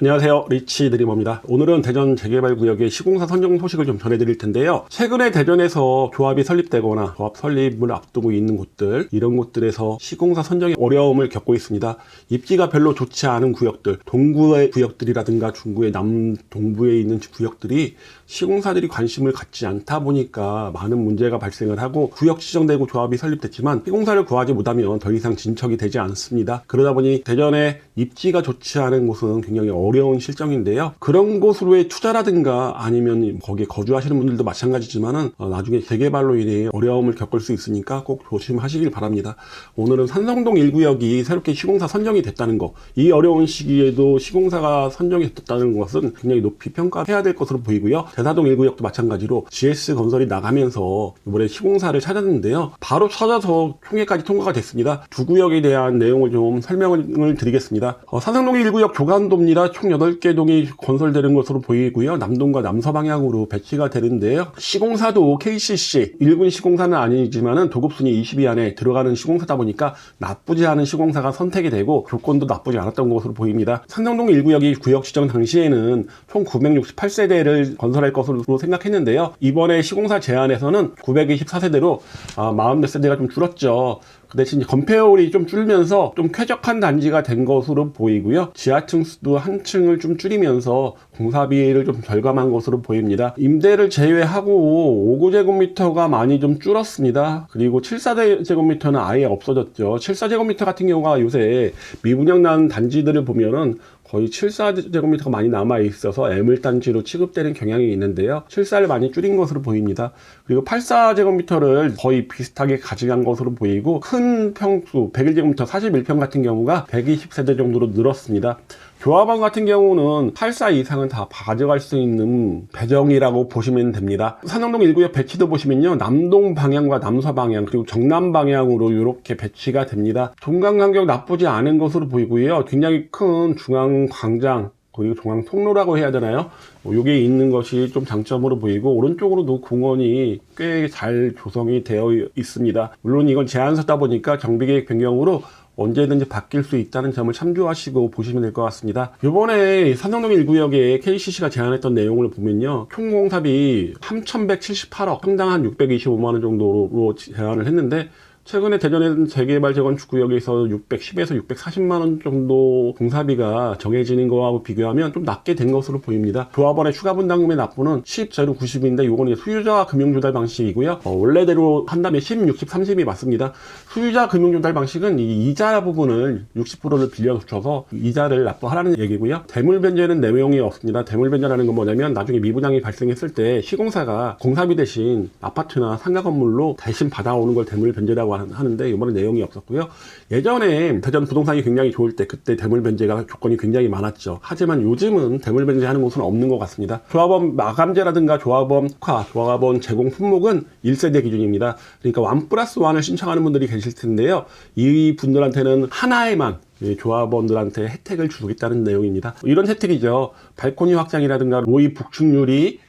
안녕하세요. 리치 드리머입니다. 오늘은 대전 재개발 구역의 시공사 선정 소식을 좀 전해드릴 텐데요. 최근에 대전에서 조합이 설립되거나 조합 설립을 앞두고 있는 곳들, 이런 곳들에서 시공사 선정에 어려움을 겪고 있습니다. 입지가 별로 좋지 않은 구역들, 동구의 구역들이라든가 중구의 남동부에 있는 구역들이 시공사들이 관심을 갖지 않다 보니까 많은 문제가 발생을 하고 구역 지정되고 조합이 설립됐지만 시공사를 구하지 못하면 더 이상 진척이 되지 않습니다. 그러다 보니 대전에 입지가 좋지 않은 곳은 굉장히 어려운 실정인데요. 그런 곳으로의 투자라든가 아니면 거기에 거주하시는 분들도 마찬가지지만은 어, 나중에 재개발로 인해 어려움을 겪을 수 있으니까 꼭 조심하시길 바랍니다. 오늘은 산성동 1구역이 새롭게 시공사 선정이 됐다는 거, 이 어려운 시기에도 시공사가 선정이 됐다는 것은 굉장히 높이 평가해야 될 것으로 보이고요. 대사동 1구역도 마찬가지로 GS 건설이 나가면서 이번에 시공사를 찾았는데요. 바로 찾아서 총회까지 통과가 됐습니다. 두 구역에 대한 내용을 좀 설명을 드리겠습니다. 어, 산성동 1구역 조간도입니다. 총 8개 동이 건설되는 것으로 보이고요. 남동과 남서 방향으로 배치가 되는데요. 시공사도 KCC, 1군 시공사는 아니지만은 도급순위 20위 안에 들어가는 시공사다 보니까 나쁘지 않은 시공사가 선택이 되고 조건도 나쁘지 않았던 것으로 보입니다. 산성동 1구역이 구역 지정 당시에는 총 968세대를 건설 할 것으로 생각했는데요. 이번에 시공사 제안에서는 924세대로 아, 40몇 세대가 좀 줄었죠. 그 대신 건폐율이 좀 줄면서 좀 쾌적한 단지가 된 것으로 보이고요. 지하층 수도 한 층을 좀 줄이면서 공사비를 좀 절감한 것으로 보입니다. 임대를 제외하고 5구제곱미터가 많이 좀 줄었습니다. 그리고 74제곱미터는 아예 없어졌죠. 74제곱미터 같은 경우가 요새 미분양 난 단지들을 보면은 거의 74제곱미터가 많이 남아 있어서 애물단지로 취급되는 경향이 있는데요. 74를 많이 줄인 것으로 보입니다. 그리고 84제곱미터를 거의 비슷하게 가져간 것으로 보이고 큰 평수 101제곱미터 41평 같은 경우가 120세대 정도로 늘었습니다. 조합원 같은 경우는 84 이상은 다 가져갈 수 있는 배정이라고 보시면 됩니다. 산성동 1구역 배치도 보시면요. 남동 방향과 남서 방향 그리고 정남 방향으로 이렇게 배치가 됩니다. 동강 간격 나쁘지 않은 것으로 보이고요. 굉장히 큰 중앙 광장 그리고 중앙 통로라고 해야 되나요? 뭐 요게 있는 것이 좀 장점으로 보이고 오른쪽으로도 공원이 꽤 잘 조성이 되어 있습니다. 물론 이건 제한서다 보니까 정비계획 변경으로 언제든지 바뀔 수 있다는 점을 참조하시고 보시면 될 것 같습니다. 이번에 산성동 1구역에 KCC가 제안했던 내용을 보면요. 총 공사비 3,178억, 상당 한 625만 원 정도로 제안을 했는데 최근에 대전의 재개발 재건축 구역에서 610에서 640만 원 정도 공사비가 정해지는 거하고 비교하면 좀 낮게 된 것으로 보입니다. 조합원의 추가 분담금의 납부는 10, 제로 90인데 이거는 수유자 금융 조달 방식이고요. 어, 원래대로 한다면 10, 60, 30이 맞습니다. 수유자 금융 조달 방식은 이 이자 부분을 60%를 빌려줘서 이자를 납부하라는 얘기고요. 대물 변제는 내용이 없습니다. 대물 변제라는 건 뭐냐면 나중에 미분양이 발생했을 때 시공사가 공사비 대신 아파트나 상가 건물로 대신 받아오는 걸 대물 변제라고 하는데 이번에 내용이 없었고요. 예전에 대전 부동산이 굉장히 좋을 때 그때 대물 변제가 조건이 굉장히 많았죠. 하지만 요즘은 대물 변제하는 곳은 없는 것 같습니다. 조합원 마감제라든가 조합원 특화, 조합원 제공 품목은 1세대 기준입니다. 그러니까 원 플러스 원을 신청하는 분들이 계실 텐데요. 이 분들한테는 하나에만 이 조합원들한테 혜택을 주겠다는 내용입니다. 이런 혜택이죠. 발코니 확장이라든가 로이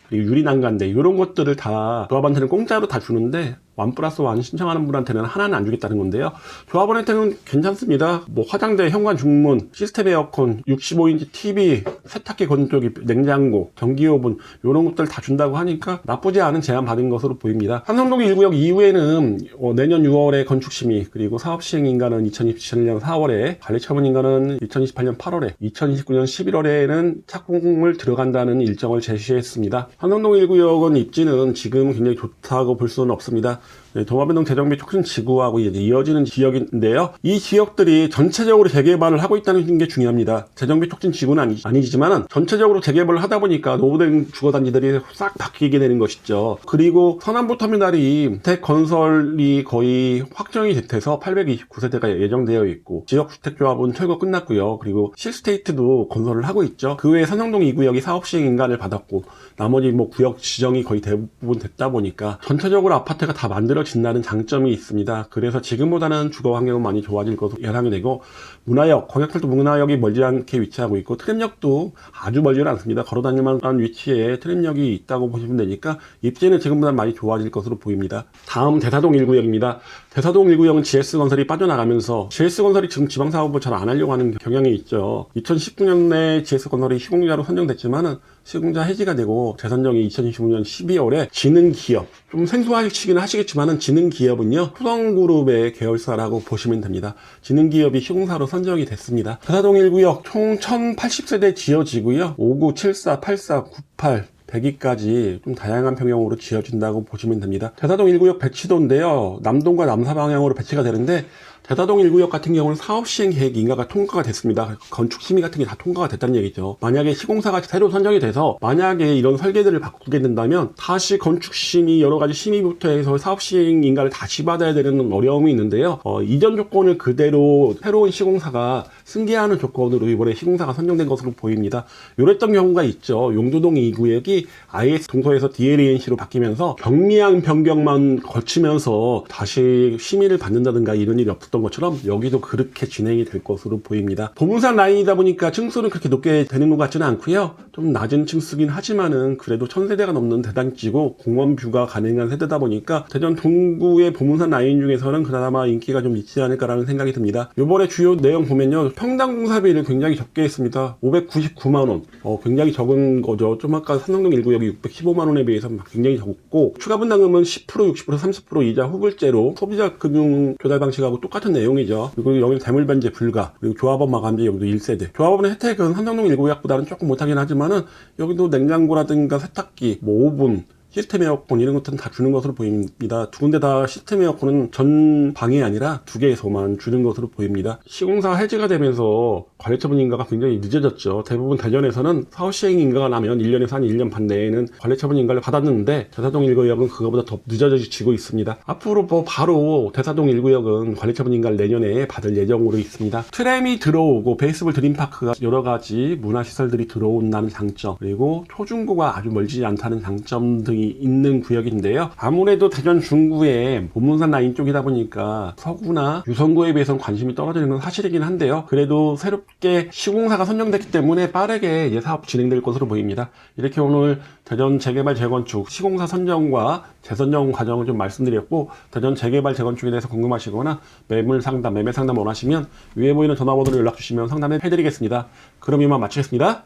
그리고 유리 난간대 이런 것들을 다 조합원한테는 공짜로 다 주는데 원 플러스 원 신청하는 분한테는 하나는 안 주겠다는 건데요. 조합원한테는 괜찮습니다. 뭐 화장대, 현관 중문, 시스템 에어컨, 65인치 TV, 세탁기 건조기, 냉장고, 전기오븐 이런 것들 다 준다고 하니까 나쁘지 않은 제안 받은 것으로 보입니다. 한성동 1구역 이후에는 어, 내년 6월에 건축 심의 그리고 사업 시행 인가는 2027년 4월에 관리 처분 인가는 2028년 8월에 2029년 11월에는 착공을 들어간다는 일정을 제시했습니다. 한성동 1구역은 입지는 지금 굉장히 좋다고 볼 수는 없습니다. 네, 동화변동 재정비 촉진 지구하고 이어지는 지역인데요. 이 지역들이 전체적으로 재개발을 하고 있다는 게 중요합니다. 재정비 촉진 지구는 아니, 아니지만은 전체적으로 재개발을 하다 보니까 노후된 주거단지들이 싹 바뀌게 되는 것이죠. 그리고 서남부 터미널이 택 건설이 거의 확정이 돼서 829세대가 예정되어 있고 지역주택조합은 철거 끝났고요. 그리고 실스테이트도 건설을 하고 있죠. 그 외에 산성동 2구역이 사업 시행 인가를 받았고 나머지 뭐 구역 지정이 거의 대부분 됐다 보니까 전체적으로 아파트가 다 만들어 진다는 장점이 있습니다. 그래서 지금보다는 주거 환경은 많이 좋아질 것으로 예상이 되고 문화역, 광역철도 문화역이 멀지 않게 위치하고 있고 트램역도 아주 멀지는 않습니다. 걸어다닐 만한 위치에 트램역이 있다고 보시면 되니까 입지는 지금보다 많이 좋아질 것으로 보입니다. 다음 대사동 1구역입니다. 대사동 1구역은 GS건설이 빠져나가면서 GS건설이 지금 지방사업을 잘 안 하려고 하는 경향이 있죠. 2019년에 GS건설이 시공자로 선정됐지만은 시공자 해지가 되고 재선정이 2025년 12월에 지능기업 좀 생소하시긴 하시겠지만은 지능기업은요 후성그룹의 계열사라고 보시면 됩니다. 지능기업이 시공사로 선정이 됐습니다. 대사동 1구역 총 1080세대 지어지고요 59, 74, 84, 98 100기까지 좀 다양한 평형으로 지어진다고 보시면 됩니다. 대사동 1구역 배치도인데요. 남동과 남사 방향으로 배치가 되는데 대사동 1구역 같은 경우는 사업 시행 계획 인가가 통과가 됐습니다. 건축 심의 같은 게 다 통과가 됐다는 얘기죠. 만약에 시공사가 새로 선정이 돼서 만약에 이런 설계들을 바꾸게 된다면 다시 건축 심의 여러 가지 심의부터 해서 사업 시행 인가를 다시 받아야 되는 어려움이 있는데요. 어, 이전 조건을 그대로 새로운 시공사가 승계하는 조건으로 이번에 시공사가 선정된 것으로 보입니다. 요랬던 경우가 있죠. 용두동 2구역이 IS 동서에서 DLANC로 바뀌면서 경미한 변경만 거치면서 다시 심의를 받는다든가 이런 일이 없었던 것처럼 여기도 그렇게 진행이 될 것으로 보입니다. 도문산 라인이다 보니까 층수는 그렇게 높게 되는 것 같지는 않고요. 좀 낮은 층수긴 하지만은 그래도 천세대가 넘는 대단지고 공원 뷰가 가능한 세대다 보니까 대전 동구의 보문산 라인 중에서는 그나마 인기가 좀 있지 않을까라는 생각이 듭니다. 요번에 주요 내용 보면요. 평당 공사비를 굉장히 적게 했습니다. 599만원. 어, 굉장히 적은 거죠. 좀 아까 삼성 동 1구역이 615만원에 비해서 막 굉장히 적고 추가 분담금은 10%, 60%, 30% 이자 후불제로 소비자 금융 조달 방식하고 똑같은 내용이죠. 그리고 여기는 대물 변제 불가. 그리고 조합원 마감제 여기도 1세대. 조합원의 혜택은 삼성동 1구역보다는 조금 못하긴 하지만은 여기도 냉장고라든가 세탁기, 뭐 오븐, 시스템 에어컨 이런 것들은 다 주는 것으로 보입니다. 두 군데 다 시스템 에어컨은 전 방이 아니라 두 개에서만 주는 것으로 보입니다. 시공사 해지가 되면서 관리처분 인가가 굉장히 늦어졌죠. 대부분 대전에서는 사업 시행 인가가 나면 1년에서 한 1년 반 내에는 관리처분 인가를 받았는데 대사동 1구역은 그거보다 더 늦어지고 있습니다. 앞으로 뭐 바로 대사동 1구역은 관리처분 인가를 내년에 받을 예정으로 있습니다. 트램이 들어오고 베이스볼 드림파크가 여러 가지 문화시설들이 들어온다는 장점 그리고 초중고가 아주 멀지 않다는 장점 등이 있는 구역인데요. 아무래도 대전 중구의 본문산 라인 쪽이다 보니까 서구나 유성구에 비해서는 관심이 떨어지는 건 사실이긴 한데요. 그래도 새롭게 시공사가 선정됐기 때문에 빠르게 예, 사업 진행될 것으로 보입니다. 이렇게 오늘 대전 재개발 재건축 시공사 선정과 재선정 과정을 좀 말씀드렸고 대전 재개발 재건축에 대해서 궁금하시거나 매물 상담, 매매 상담 원하시면 위에 보이는 전화번호로 연락 주시면 상담해 드리겠습니다. 그럼 이만 마치겠습니다.